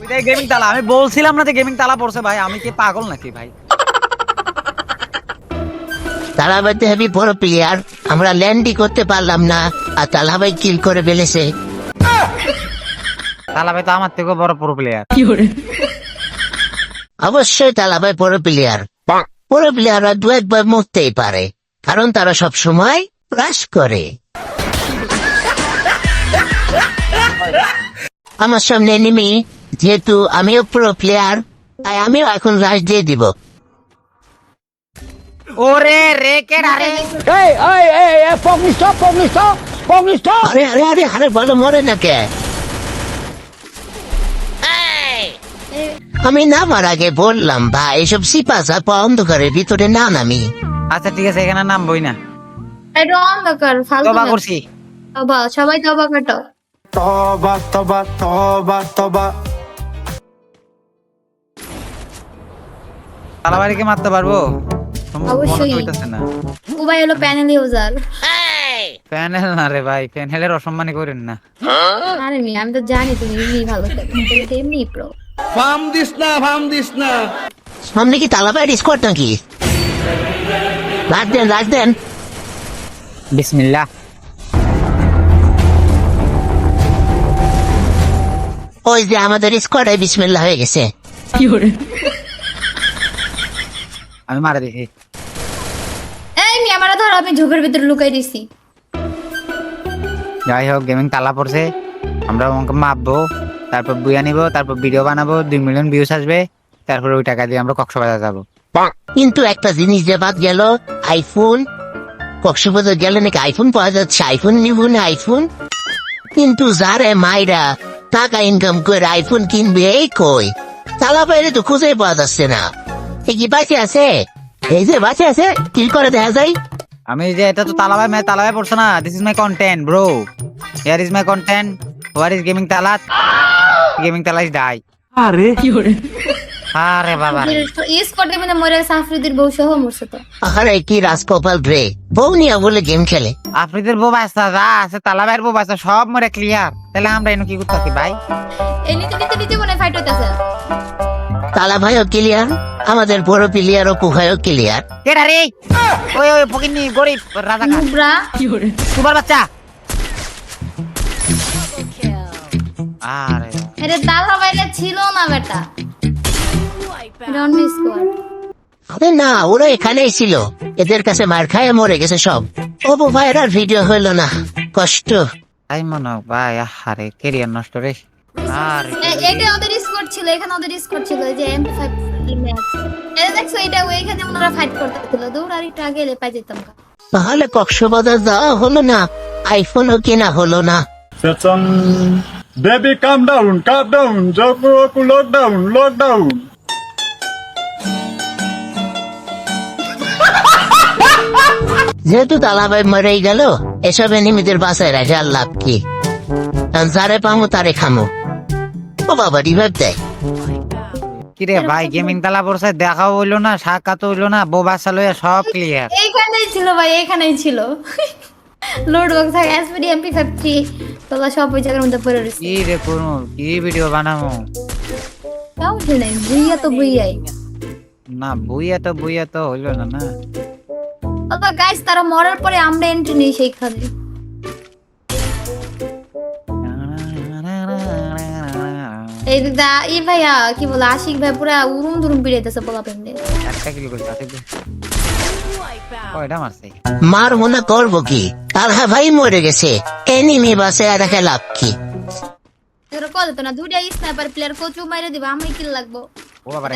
ওইটাই গেমিং তালা। আমি বলছিলাম না যে গেমিং তালা পড়ছে ভাই আমি কি পাগল নাকি ভাই? তালাবাই তো হেভি বড় প্লেয়ার আমরা ল্যান্ডই করতে পারলাম না আর তালাবাই কিল করে ফেলেছে। তালা ভাই তো আমার থেকেও বড় প্রো প্লেয়ার অবশ্যই তালাবাই বড় প্লেয়ার বড় প্লেয়াররা দু একবার মরতেই পারে কারণ তারা সব সময় ক্রাশ করে। আমার সামনে এনিমি যেহেতু আমিও প্রো প্লেয়ার তাই আমিও এখন রাশ দিয়ে দিব। ওরে আরে আরে আরে আরে আরে বলো মরে না কে? আমি নামার আগে বললাম ভাই এসব সিপা চাপা অন্ধকারের ভিতরে না নামি। আচ্ছা ঠিক আছে এখানে নামবই না। এটা অন্ধকার ফালতু না। করছি। সবাই তবা কাটো। Toba, toba, toba, toba. তালা বাড়িকে মারতে পারব? অবশ্যই। তো হইতাছে না হলো প্যানেল ইউজার প্যানেল না রে ভাই প্যানেলের অসম্মানই করেন না। আরে মি আমি তো জানি তুমি এমনি ভালো খেলো এমনি প্রো ফার্ম দিস না ফার্ম দিস না। সামনে কি স্কোয়াড নাকি? রাখ দেন রাখ দেন। বিসমিল্লাহ। ওই যে আমাদের স্কোয়াডে বিসমিল্লা হয়ে গেছে। আমি মারা দিছি এই মি আমার ধরো আমি ঝোপের ভিতরে লুকাই দিছি। যাই হোক গেমিং তালা পড়ছে। আমরা ওকে মাপবো তারপর বুয়া নিবো তারপর ভিডিও বানাবো দুই মিলিয়ন ভিউস আসবে তারপর ওই টাকা দিয়ে আমরা কক্সবাজার যাব। কিন্তু একটা জিনিস যে বাদ গেল আইফোন কক্সবাজার গেলে নাকি আইফোন পাওয়া যাচ্ছে আইফোন নিব না আইফোন কিন্তু যারে মাইরা টাকা ইনকাম করে আইফোন কিনবে এই কই? তালা বাইরে তো খুঁজে পাওয়া যাচ্ছে না। কি বাঁচে আছে? এই যে বাঁচে আছে কি করে দেখা যায়? আমি যে এটা তো তালাবাই মে তালাবাই পড়ছে না this is my content bro here is my content where is gaming Talat gaming তালা ইজ ডাই আরে। আরে বাবা রে। স্কটে মানে মরে গেছে আফ্রিদির বউ সহ মরছে তো আরে কি রাজকপাল রে। বউ নিয়ে বলে গেম খেলে। আফ্রিদের বউ বাস্তা যা আছে তালাবাইয়ের বউ বাস্তা সব মরে ক্লিয়ার তাহলে আমরা এনে কি করতেছি ভাই? এই নিতে নিতে নিতে মনে ফাইট হইতাছে। তালা ভাইও ক্লিয়ার আমাদের বড় প্লেয়ারও কুহায়ও ক্লিয়ার কেডা রে! ওই ওই ফকিন্নি গরিব রাজা খা নুবরা। সুপার বাচ্চা। আরে। এটা তালা বাইরে ছিল না বেটা। অন্য স্কোয়াড আরে না ওরা এখানেই ছিল। এদের কাছে মার খায় মরে গেছে সব। ও ভাইরাল ভিডিও হইল না। কষ্ট। তাই মনে ভাই আরে কেরিয়ার নষ্ট রে। আরে। এটা ওদের স্কোয়াড ছিল এখানে ওদের স্কোয়াড ছিল এই যে এমপি ফাইভ এটা দেখছ এটা ওইখানে ওনারা ফাইট করতেছিল। দৌড় আর একটু আগে এলে পাই যেতাম। তাহলে কক্সবাজার যাওয়া হলো না? আইফোনও কেনা হলো না? Setsan. Baby, calm down, calm down. Joku, aku যেহেতু তালাবাই মরেই গেল এসব এনিমিদের বাসায় রাখে আর লাভ কি? যারে পামো তারে খামো। ও বাবা রিভাইভ দেয়। কিরে ভাই গেমিং তালা পড়ছে দেখাও হইল না সাক্ষাৎ হইল না বউ বাচ্চা লইয়া সব ক্লিয়ার এইখানেই ছিল ভাই এইখানেই ছিল। লোড বক্স থাকে এসপিডি এমপি থ্রি তোলা সব ওই জায়গার মধ্যে পড়ে রয়েছে। কি রে কোনো কি ভিডিও বানাবো তাও উঠে নাই বুইয়া তো বুইয়াই না বুইয়া তো বুইয়া তো হইল না না। অথবা গাইস তারা মরার পরে আমরা এন্ট্রি নিই সেইখানে। এই দা ই ভাইয়া কি বলে আশিক ভাই পুরা উরুম দুরুম পিড়াইতেছে পোলা পেন্দে একটা কিল করছে আরেক দিন। কয়টা মারছে? মার মনে করব কি? তালহা ভাই মরে গেছে। এনিমি বাসায় রেখে লাভ কি? তোরা কল তো না দুইটা স্নাইপার প্লেয়ার কোচু মাইরে দিবা আমি কি লাগবো। ও আবার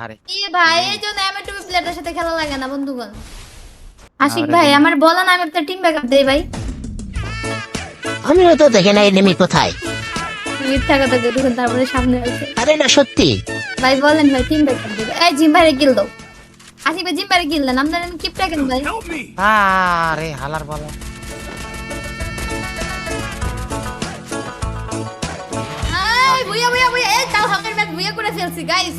আরে ই ভাই এই জন্য এমএটুবি প্লেয়ারদের সাথে খেলা লাগে না বন্ধুগণ। আশিক ভাই আমার বলেন আমি আপনার টিম ব্যাকআপ দেই ভাই। আমিও তো দেখে না এনিমি কোথায়। মিথ্যা কথা দেখুন তারপরে সামনে আছে। আরে না সত্যি। ভাই বলেন ভাই টিম ব্যাকআপ দেবে। এই জিম ভাইরে কিল দাও। আশিক ভাই জিম ভাইরে কিল দেন। আমাদের কিপ রাখেন ভাই। আরে হালার বলা। এই বুইয়া বুইয়া বুইয়া এই ম্যাচ করে ফেলছি গাইস